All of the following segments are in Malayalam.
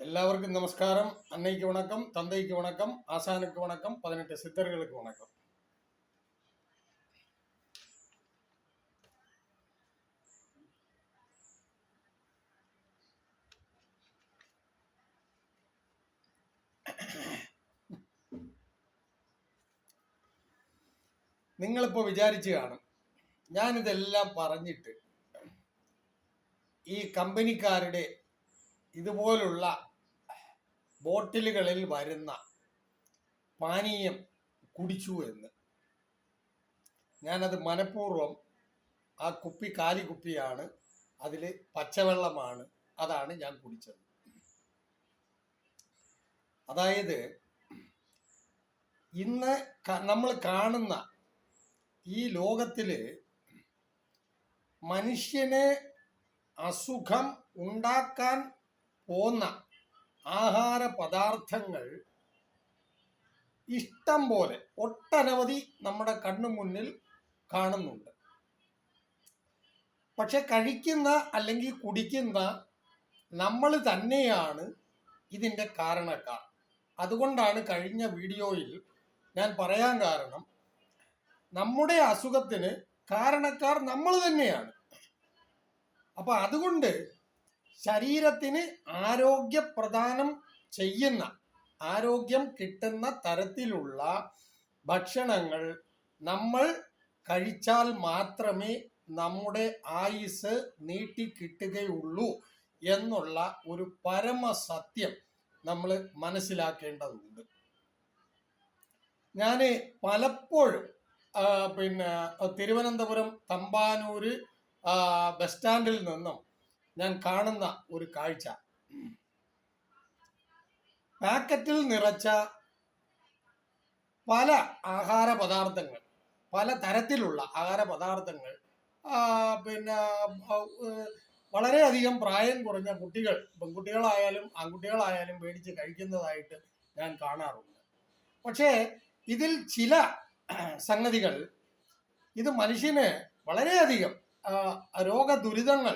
எல்லாருக்கும் நமஸ்காரம் அன்னைக்கு வணக்கம் தந்தைக்கு வணக்கம் ஆசானுக்கு வணக்கம் பதினெட்டு சித்தர்களுக்கு வணக்கம் നിങ്ങളിപ്പോൾ വിചാരിച്ചു കാണും ഞാനിതെല്ലാം പറഞ്ഞിട്ട് ഈ കമ്പനിക്കാരുടെ ഇതുപോലുള്ള ബോട്ടിലുകളിൽ വരുന്ന പാനീയം കുടിച്ചു എന്ന്. ഞാനത് മനഃപൂർവം ആ കുപ്പി കാലി കുപ്പിയാണ് അതിൽ പച്ചവെള്ളമാണ് അതാണ് ഞാൻ കുടിച്ചത്. അതായത് ഇന്ന് നമ്മൾ കാണുന്ന ഈ ലോകത്തിൽ മനുഷ്യനെ അസുഖം ഉണ്ടാക്കാൻ പോന്ന ആഹാര പദാർത്ഥങ്ങൾ ഇഷ്ടം പോലെ ഒട്ടനവധി നമ്മുടെ കണ്ണു മുന്നിൽ കാണുന്നുണ്ട്. പക്ഷെ കഴിക്കുന്ന അല്ലെങ്കിൽ കുടിക്കുന്ന നമ്മൾ തന്നെയാണ് ഇതിന്റെ കാരണക്കാർ. അതുകൊണ്ടാണ് കഴിഞ്ഞ വീഡിയോയിൽ ഞാൻ പറയാൻ കാരണം നമ്മുടെ അസുഖത്തിന് കാരണക്കാർ നമ്മൾ തന്നെയാണ്. അപ്പൊ അതുകൊണ്ട് ശരീരത്തിന് ആരോഗ്യപ്രദാനം ചെയ്യുന്ന ആരോഗ്യം കിട്ടുന്ന തരത്തിലുള്ള ഭക്ഷണങ്ങൾ നമ്മൾ കഴിച്ചാൽ മാത്രമേ നമ്മുടെ ആയുസ് നീട്ടി കിട്ടുകയുള്ളൂ എന്നുള്ള ഒരു പരമസത്യം നമ്മൾ മനസ്സിലാക്കേണ്ടതുണ്ട്. ഞാൻ പലപ്പോഴും പിന്നെ തിരുവനന്തപുരം തമ്പാനൂര് ബസ് സ്റ്റാൻഡിൽ നിന്നും ഞാൻ കാണുന്ന ഒരു കാഴ്ച. പാക്കറ്റിൽ നിറച്ച പല ആഹാര പദാർത്ഥങ്ങൾ പല തരത്തിലുള്ള ആഹാര പദാർത്ഥങ്ങൾ പിന്നെ വളരെയധികം പ്രായം കുറഞ്ഞ കുട്ടികൾ പെൺകുട്ടികളായാലും ആൺകുട്ടികളായാലും മേടിച്ച് കഴിക്കുന്നതായിട്ട് ഞാൻ കാണാറുണ്ട്. പക്ഷേ ഇതിൽ ചില സംഗതികൾ ഇത് മനുഷ്യന് വളരെയധികം രോഗദുരിതങ്ങൾ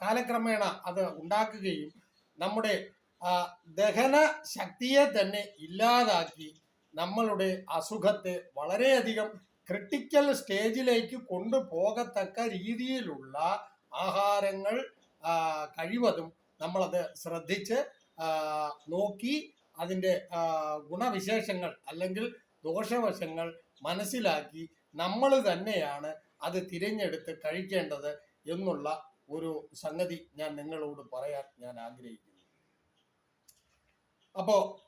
കാലക്രമേണ അത് ഉണ്ടാക്കുകയും നമ്മുടെ ദഹന ശക്തിയെ തന്നെ ഇല്ലാതാക്കി നമ്മളുടെ അസുഖത്തെ വളരെയധികം ക്രിട്ടിക്കൽ സ്റ്റേജിലേക്ക് കൊണ്ടുപോകത്തക്ക രീതിയിലുള്ള ആഹാരങ്ങൾ കഴിവതും നമ്മളത് ശ്രദ്ധിച്ച് നോക്കി അതിന്റെ ഗുണവിശേഷങ്ങൾ അല്ലെങ്കിൽ ദോഷവശങ്ങൾ മനസ്സിലാക്കി നമ്മൾ തന്നെയാണ് അത് തിരഞ്ഞെടുത്ത് കഴിക്കേണ്ടത് എന്നുള്ള ഒരു സംഗതി ഞാൻ നിങ്ങളോട് പറയാൻ ഞാൻ ആഗ്രഹിക്കുന്നു. അപ്പോ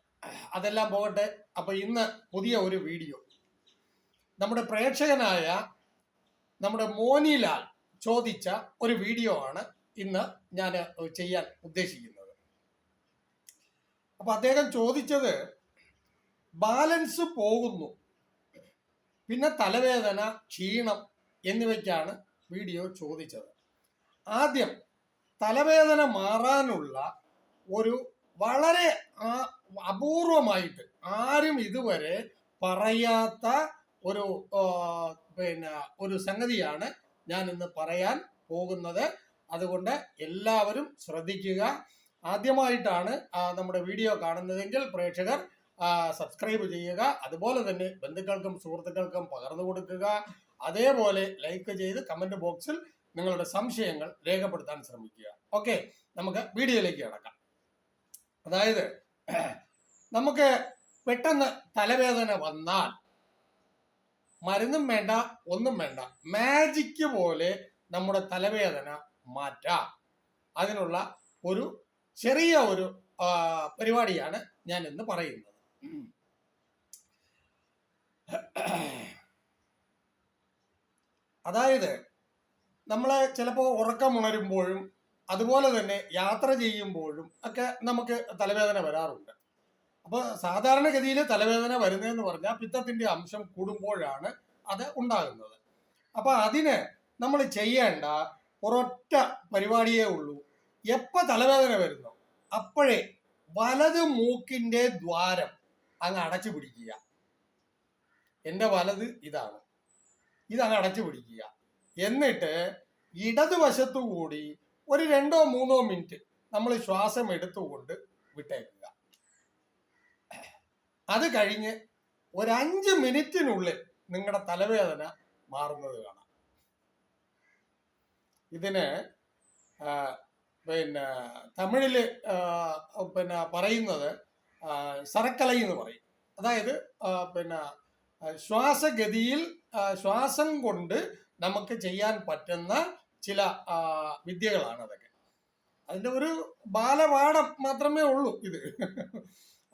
അതെല്ലാം പോകട്ടെ. അപ്പോൾ ഇന്ന് പുതിയ ഒരു വീഡിയോ. നമ്മുടെ പ്രേക്ഷകനായ നമ്മുടെ മോനിലാൽ ചോദിച്ച ഒരു വീഡിയോ ആണ് ഇന്ന് ഞാൻ ചെയ്യാൻ ഉദ്ദേശിക്കുന്നത്. അപ്പൊ അദ്ദേഹം ചോദിച്ചത് ബാലൻസ് പോകുന്നു പിന്നെ തലവേദന ക്ഷീണം എന്നിവയ്ക്കാണ് വീഡിയോ ചോദിച്ചത്. ആദ്യം തലവേദന മാറാനുള്ള ഒരു വളരെ അപൂർവമായിട്ട് ആരും ഇതുവരെ പറയാത്ത ഒരു പിന്നെ ഒരു സംഗതിയാണ് ഞാൻ ഇന്ന് പറയാൻ പോകുന്നത്. അതുകൊണ്ട് എല്ലാവരും ശ്രദ്ധിക്കുക. ആദ്യമായിട്ടാണ് നമ്മുടെ വീഡിയോ കാണുന്നതെങ്കിൽ പ്രേക്ഷകർ സബ്സ്ക്രൈബ് ചെയ്യുക. അതുപോലെ തന്നെ ബന്ധുക്കൾക്കും സുഹൃത്തുക്കൾക്കും പകർന്നു കൊടുക്കുക. അതേപോലെ ലൈക്ക് ചെയ്ത് കമന്റ് ബോക്സിൽ നിങ്ങളുടെ സംശയങ്ങൾ രേഖപ്പെടുത്താൻ ശ്രമിക്കുക. ഓക്കെ നമുക്ക് വീഡിയോയിലേക്ക് കിടക്കാം. അതായത് നമുക്ക് പെട്ടെന്ന് തലവേദന വന്നാൽ മരുന്നും വേണ്ട ഒന്നും വേണ്ട. മാജിക്ക് പോലെ നമ്മുടെ തലവേദന മാറ്റാം. അതിനുള്ള ഒരു ചെറിയ ഒരു പരിപാടിയാണ് ഞാൻ ഇന്ന് പറയുന്നത്. അതായത് നമ്മളെ ചിലപ്പോൾ ഉറക്കമുണരുമ്പോഴും അതുപോലെ തന്നെ യാത്ര ചെയ്യുമ്പോഴും ഒക്കെ നമുക്ക് തലവേദന വരാറുണ്ട്. അപ്പോൾ സാധാരണഗതിയിൽ തലവേദന വരുന്നതെന്ന് പറഞ്ഞാൽ പിത്തത്തിന്റെ അംശം കൂടുമ്പോഴാണ് അത് ഉണ്ടാകുന്നത്. അപ്പൊ അതിന് നമ്മൾ ചെയ്യേണ്ട ഒരൊറ്റ പരിപാടിയേ ഉള്ളൂ. എപ്പ തലവേദന വരുന്നു അപ്പോഴേ വലത് മൂക്കിന്റെ ദ്വാരം അങ്ങ് അടച്ചു പിടിക്കുക. എന്റെ വലത് ഇതാണ്. ഇതങ്ങ് അടച്ചു പിടിക്കുക. എന്നിട്ട് ഇടതുവശത്തു കൂടി ഒരു രണ്ടോ മൂന്നോ മിനിറ്റ് നമ്മൾ ശ്വാസം എടുത്തുകൊണ്ട് വിട്ടേക്കുക. അത് കഴിഞ്ഞ് ഒരു അഞ്ച് മിനിറ്റിനുള്ളിൽ നിങ്ങളുടെ തലവേദന മാറുന്നത് കാണാം. ഇതിന് പിന്നെ തമിഴിൽ പിന്നെ പറയുന്നത് ആ, സരക്കലൈ എന്ന് പറയും. അതായത് പിന്നെ ശ്വാസഗതിയിൽ ശ്വാസം കൊണ്ട് നമുക്ക് ചെയ്യാൻ പറ്റുന്ന ചില വിദ്യകളാണ് അതൊക്കെ. അതിന്റെ ഒരു ബാലപാഠം മാത്രമേ ഉള്ളൂ ഇത്.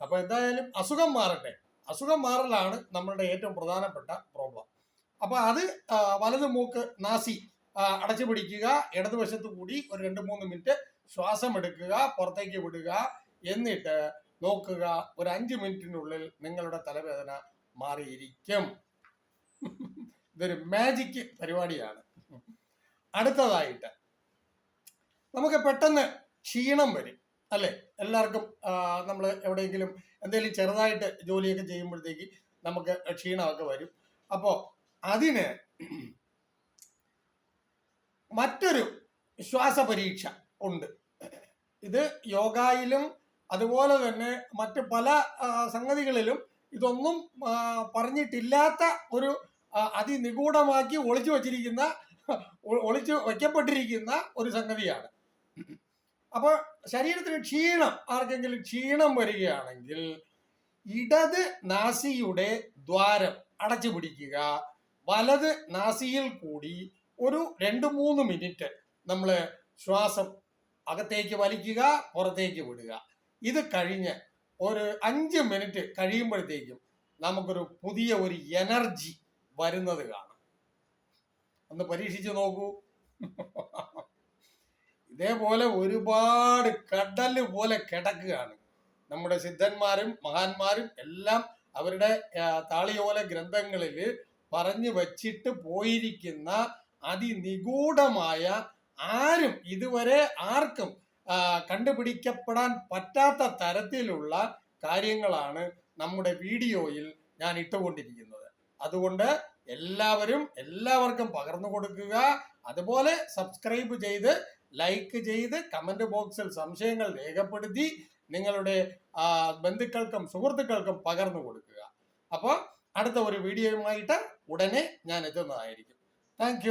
അപ്പൊ എന്തായാലും അസുഖം മാറട്ടെ. അസുഖം മാറലാണ് നമ്മളുടെ ഏറ്റവും പ്രധാനപ്പെട്ട പ്രോബ്ലം അപ്പൊ അത് വലത് മൂക്ക് നാസി അടച്ചു പിടിക്കുക ഇടതുവശത്ത് കൂടി ഒരു രണ്ട് മൂന്ന് മിനിറ്റ് ശ്വാസം എടുക്കുക പുറത്തേക്ക് വിടുക എന്നിട്ട് നോക്കുക ഒരു അഞ്ച് മിനിറ്റിനുള്ളിൽ നിങ്ങളുടെ തലവേദന മാറിയിരിക്കും. ഇതൊരു മാജിക് പരിപാടിയാണ്. അടുത്തതായിട്ട് നമുക്ക് പെട്ടെന്ന് ക്ഷീണം വരും അല്ലെ? എല്ലാവർക്കും നമ്മൾ എവിടെയെങ്കിലും എന്തെങ്കിലും ചെറുതായിട്ട് ജോലിയൊക്കെ ചെയ്യുമ്പോഴത്തേക്ക് നമുക്ക് ക്ഷീണമൊക്കെ വരും. അപ്പോൾ അതിന് മറ്റൊരു ശ്വാസ പരീക്ഷ ഉണ്ട്. ഇത് യോഗയിലും അതുപോലെ തന്നെ മറ്റ് പല സംഗതികളിലും ഇതൊന്നും പറഞ്ഞിട്ടില്ലാത്ത ഒരു അതിനിഗൂഢമാക്കി ഒളിച്ചു വച്ചിരിക്കുന്ന ഒളിച്ചു വയ്ക്കപ്പെട്ടിരിക്കുന്ന ഒരു സംഗതിയാണ്. അപ്പോൾ ശരീരത്തിന് ക്ഷീണം ആർക്കെങ്കിലും ക്ഷീണം വരികയാണെങ്കിൽ ഇടത് നാസിയുടെ ദ്വാരം അടച്ചു പിടിക്കുക. വലത് നാസിയിൽ കൂടി ഒരു രണ്ട് മൂന്ന് മിനിറ്റ് നമ്മൾ ശ്വാസം അകത്തേക്ക് വലിക്കുക പുറത്തേക്ക് വിടുക. ഇത് കഴിഞ്ഞ് ഒരു അഞ്ച് മിനിറ്റ് കഴിയുമ്പോഴത്തേക്കും നമുക്കൊരു പുതിയ ഒരു എനർജി വരുന്നത് കാണാം. ഒന്ന് പരീക്ഷിച്ച് നോക്കൂ. ഇതേപോലെ ഒരുപാട് കടൽ പോലെ കിടക്കുകയാണ്. നമ്മുടെ സിദ്ധന്മാരും മഹാന്മാരും എല്ലാം അവരുടെ താളിയോല ഗ്രന്ഥങ്ങളിൽ പറഞ്ഞു വച്ചിട്ട് പോയിരിക്കുന്ന അതിനിഗൂഢമായ ആരും ഇതുവരെ ആർക്കും കണ്ടുപിടിക്കപ്പെടാൻ പറ്റാത്ത തരത്തിലുള്ള കാര്യങ്ങളാണ് നമ്മുടെ വീഡിയോയിൽ ഞാൻ ഇട്ടുകൊണ്ടിരിക്കുന്നത്. അതുകൊണ്ട് എല്ലാവരും എല്ലാവർക്കും പകർന്നു കൊടുക്കുക. അതുപോലെ സബ്സ്ക്രൈബ് ചെയ്ത് ലൈക്ക് ചെയ്ത് കമന്റ് ബോക്സിൽ സംശയങ്ങൾ രേഖപ്പെടുത്തി നിങ്ങളുടെ ബന്ധുക്കൾക്കും സുഹൃത്തുക്കൾക്കും പകർന്നു കൊടുക്കുക. അപ്പോൾ അടുത്ത ഒരു വീഡിയോയുമായിട്ട് ഉടനെ ഞാൻ എത്തുന്നതായിരിക്കും. താങ്ക്